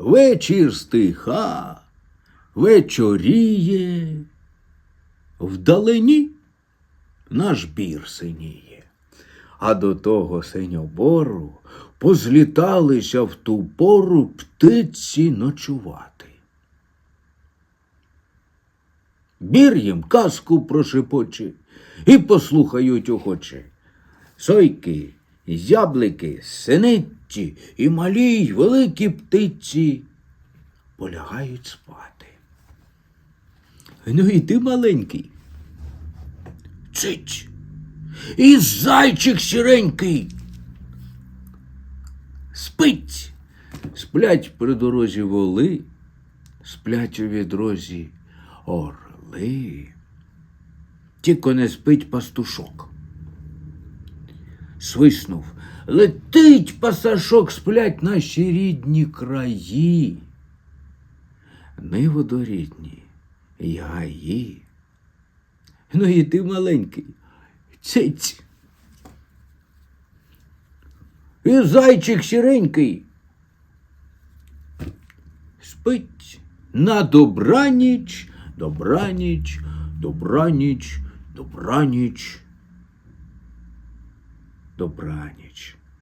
вечір стиха, вечоріє, вдалині наш бір синіє. А до того синьобору позліталися в ту пору птиці ночувати. Бір їм казку прошепоче і послухають охоче. Сойки, зяблики, синичі і малі й великі птиці полягають спати. Ну і ти маленький. Цить. І зайчик сіренький. Спить. Сплять при дорозі воли, сплять у відрозі орли. Тільки не спить пастушок. Свиснув, летить пасашок, сплять наші рідні краї. Ниво дорідні, й гаї. Ну і ти маленький, цить. І зайчик сіренький. Спить на добраніч, добраніч, добраніч, добраніч, добраніч.